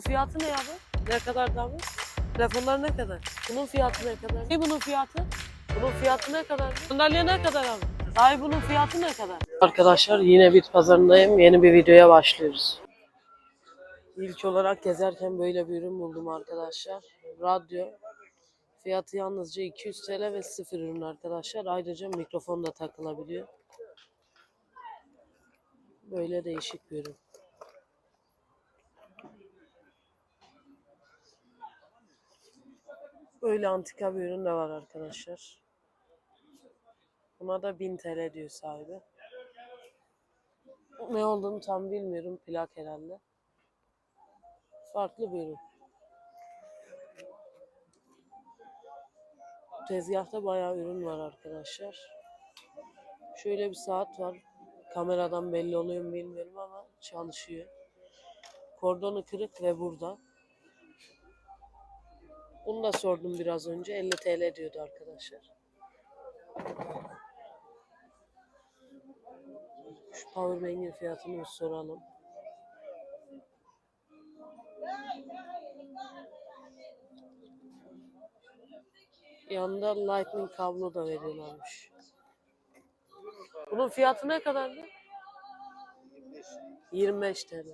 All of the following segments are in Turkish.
Bunun fiyatı ne abi? Ne kadar abi? Telefonlar ne kadar? Bunun fiyatı ne kadar? Ne bunun fiyatı? Bunun fiyatı ne kadar? Sandalye ne kadar abi? Ay bunun fiyatı ne kadar? Arkadaşlar yine bit pazarındayım. Yeni bir videoya başlıyoruz. İlk olarak gezerken böyle bir ürün buldum arkadaşlar. Radyo. Fiyatı yalnızca 200 TL ve sıfır ürün arkadaşlar. Ayrıca mikrofon da takılabiliyor. Böyle değişik bir ürün. Böyle antika bir ürün de var arkadaşlar. Buna da 1000 TL diyor sahibi. Ne olduğunu tam bilmiyorum. Plak herhalde. Farklı bir ürün. Tezgahta bayağı ürün var arkadaşlar. Şöyle bir saat var. Kameradan belli oluyor mu bilmiyorum ama çalışıyor. Kordonu kırık ve burada. Bunu da sordum biraz önce. 50 TL diyordu arkadaşlar. Şu powerbank'in fiyatını bir soralım. Yanında lightning kablo da veriyorlarmış. Bunun fiyatı ne kadardı? 25 TL.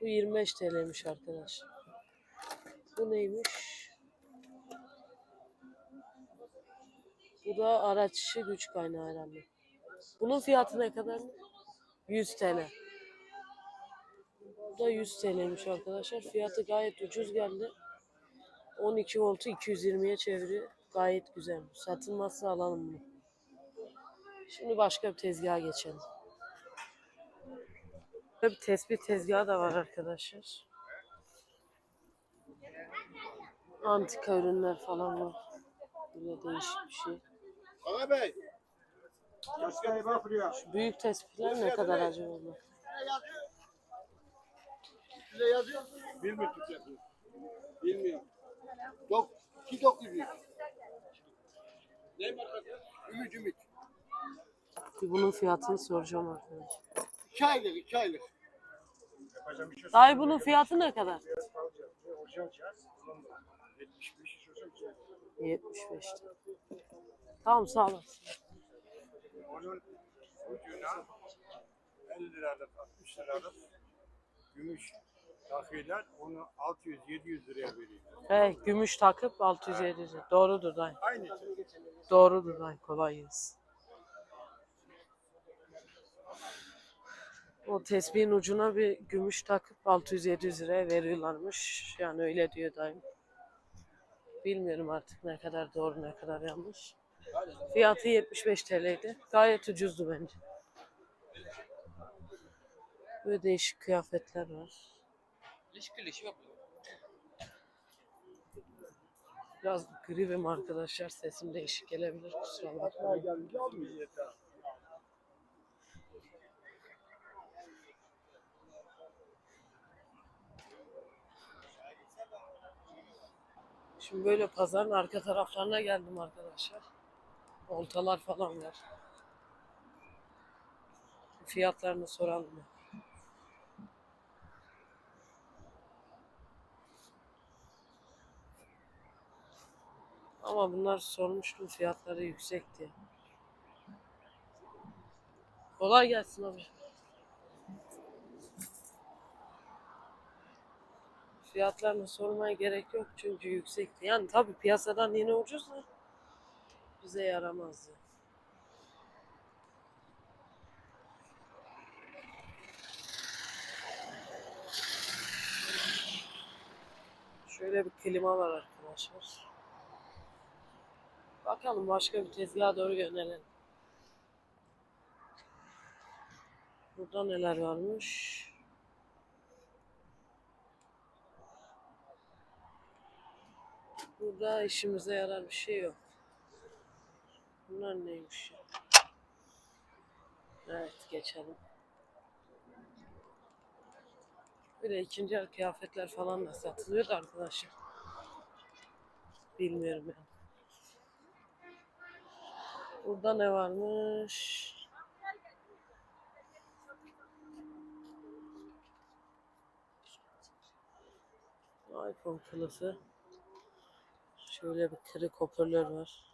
Bu 25 TL'ymiş arkadaşlar. Bu neymiş? Bu da araç güç kaynağı herhalde. Bunun fiyatı ne kadar? 100 TL. Bu da 100 TL'ymiş arkadaşlar. Fiyatı gayet ucuz geldi. 12 voltu 220'ye çeviriyor. Gayet güzel. Satılmazsa alalım bunu. Şimdi başka bir tezgaha geçelim. Burada bir tespih tezgahı da var arkadaşlar. Antika ürünler falan var. Böyle değişik bir şey. Ağa Bey. Şu büyük tespihler ne kadar acaba? Size yazıyor. Bilmiyor Türkçe. Bilmiyor. Dok, iki dokuz yüz. Ne markası? Ümit Ümit. Bir bunun fiyatını soracağım arkadaşlar. İki aylık, iki aylık. Dayı bunun fiyatı ne kadar? 75 lira. Tamam sağ olasın. Onun ucuna 50 liralık, 60 liralık gümüş takıyla onu 600-700 liraya veriyor. He, gümüş takıp 600-700 lira. Doğrudur dayı. Aynı Doğrudur dayı. Kolay gelsin. O tesbihin ucuna bir gümüş takıp 600-700 liraya veriyorlarmış. Yani öyle diyor dayım. Bilmiyorum artık ne kadar doğru ne kadar yanlış. Fiyatı 75 TL'ydi. Gayet ucuzdu bence. Böyle değişik kıyafetler var. Biraz gribim arkadaşlar. Sesim değişik gelebilir. Kusura bakmayın. Şimdi böyle pazarın arka taraflarına geldim arkadaşlar. Oltalar falan var. Fiyatlarını soralım. Ama bunlar sormuştum fiyatları yüksek diye. Kolay gelsin abi. Fiyatlarını sormaya gerek yok çünkü yüksekti. Yani tabi piyasadan yine ucuz da bize yaramaz. ya. Şöyle bir klima var arkadaşlar. Bakalım başka bir tezgaha doğru yönelelim. Burada neler varmış? Burada işimize yarar bir şey yok. Bunlar neymiş ya? Evet geçelim. Böyle ikinci el kıyafetler falan da satılıyor da arkadaşlar. Bilmiyorum yani. Burada ne varmış? iPhone kılıfı. Şöyle bir kırık hoparlör var.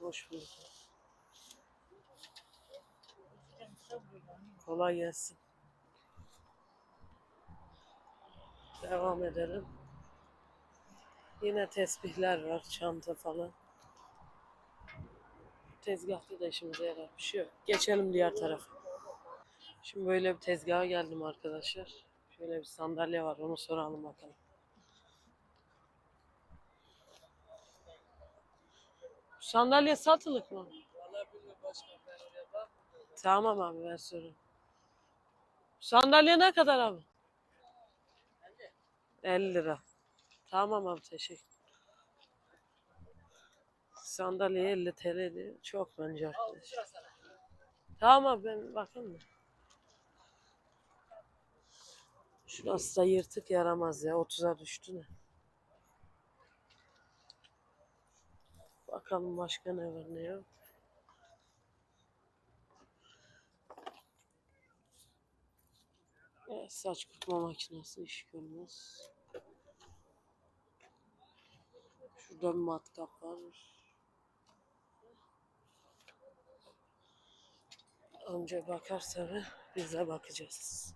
Hoş bulduk. Kolay gelsin. Devam edelim. Yine tesbihler var, çanta falan. Tezgahta da işimize yarar bir şey yok. Geçelim diğer tarafa. Şimdi böyle bir tezgaha geldim arkadaşlar. Şöyle bir sandalye var, onu soralım bakalım. Sandalye satılık mı? Tamam abi ben sorayım. Sandalye ne kadar abi? 50 lira. Tamam abi teşekkür. Sandalye 50 TL'di. Çok bence arkadaşlar. Tamam abi ben bakayım mı? Şurası da yırtık yaramaz ya. 30'a düştü ne? Bakalım başka ne var ne yok. Evet, saç kurutma makinesi iş görmez. Şurada bir matkap var. Önce bakarsa biz de bakacağız.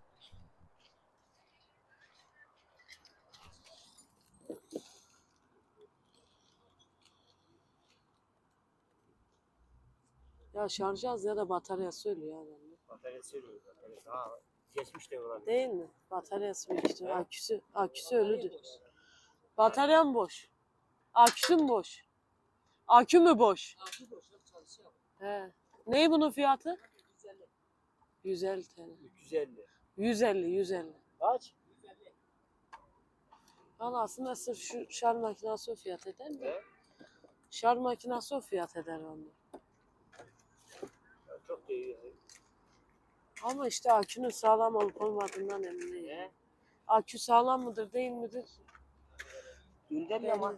Ya şarj az ya da bataryası ölüyor ya bende. Bataryası ölüyor. Bataryası. Ha, geçmiş de olabilir. Değil mi? Bataryası büyük ihtimal. Aküsü, aküsü ölüdür. Bataryam boş. Aküsüm boş. Akü mü boş? He. Ney bunun fiyatı? 150 TL. 350. 150, 150. Kaç? Valla aslında sırf şu şarj makinesi o fiyat eder mi? He? Şarj makinesi o fiyat eder onda. Çok iyi. Ama işte akünün sağlam olup olmadığından emin değilim. Akü sağlam mıdır değil midir? Belli. ama.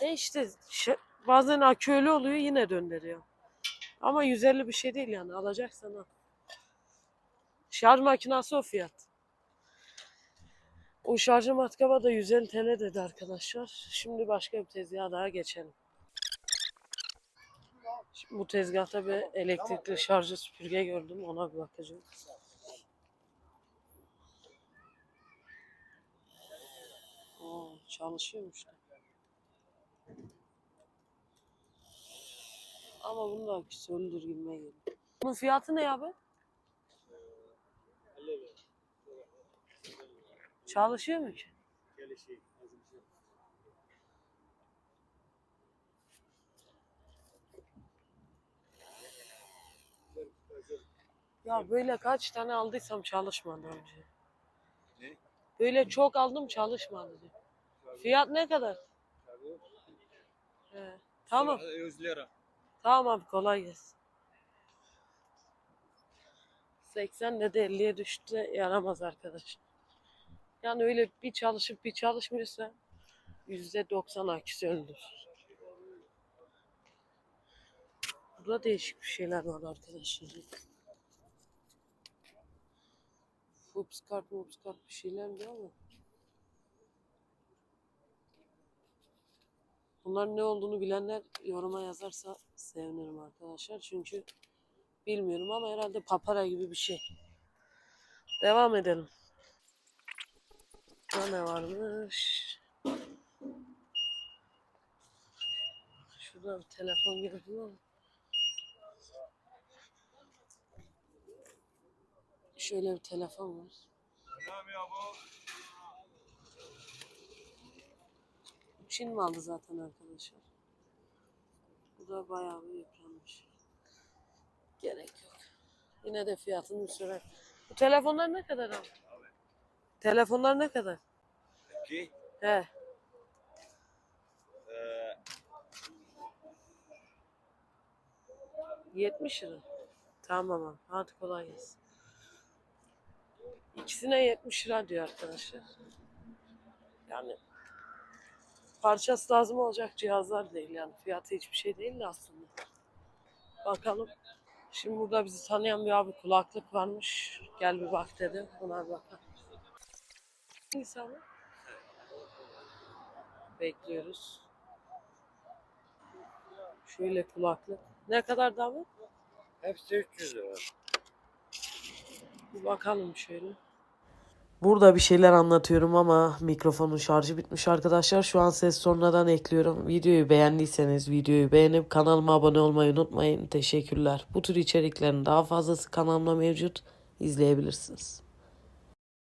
De işte ş- bazen akü öyle oluyor yine döndürüyor. Ama 150 bir şey değil yani alacaksan al. Şarj makinesi o fiyat. O şarjı matkaba da 150 TL dedi arkadaşlar. Şimdi başka bir tezgaha daha geçelim. Şimdi bu tezgahta bir elektrikli şarjı süpürge gördüm. Ona bir bakacağım. Oo, çalışıyormuş. da. Ama bunun da aküsü öldür gibime geliyor. Bunun fiyatı ne abi? Çalışıyor mu ki? Gelişi. Ya böyle kaç tane aldıysam çalışmadı önce. Ne? Böyle çok aldım çalışmadı. Fiyat ne kadar? He. Tamam. 100 lira. Tamam abi kolay gelsin. 80 de 50'ye düştü de yaramaz arkadaş. Yani öyle bir çalışıp bir çalışmıyorsa %90 aküsü öldür. Burada değişik bir şeyler var arkadaşlar. Fupskart, mupskart bir şeyler diyor ama. Bunların ne olduğunu bilenler yoruma yazarsa sevinirim arkadaşlar. Çünkü bilmiyorum ama herhalde papara gibi bir şey. Devam edelim. Burada ne varmış? Şurada bir telefon gördüm ama. Şöyle bir telefon var. Çin malı zaten arkadaşlar. Bu da bayağı bir yıpranmış. Gerek yok. Yine de fiyatını sürer. Bu telefonlar ne kadar abi? Telefonlar ne kadar? Ki He. eee 70 lira. Tamam abi. Hadi kolay gelsin. İkisine 70 lira diyor arkadaşlar. Yani parçası lazım olacak cihazlar değil yani. Fiyatı hiçbir şey değil de aslında. Bakalım. Şimdi burada bizi tanıyan bir abi kulaklık varmış. Gel bir bak dedi. Ona bakalım. İnsanlar. Bekliyoruz. Şöyle kulaklık. Ne kadar da bu? Hepsi 300 lira. Bir bakalım şöyle. Burada bir şeyler anlatıyorum ama mikrofonun şarjı bitmiş arkadaşlar. Şu an ses sonradan ekliyorum. Videoyu beğendiyseniz videoyu beğenip kanalıma abone olmayı unutmayın. Teşekkürler. Bu tür içeriklerin daha fazlası kanalımda mevcut. İzleyebilirsiniz.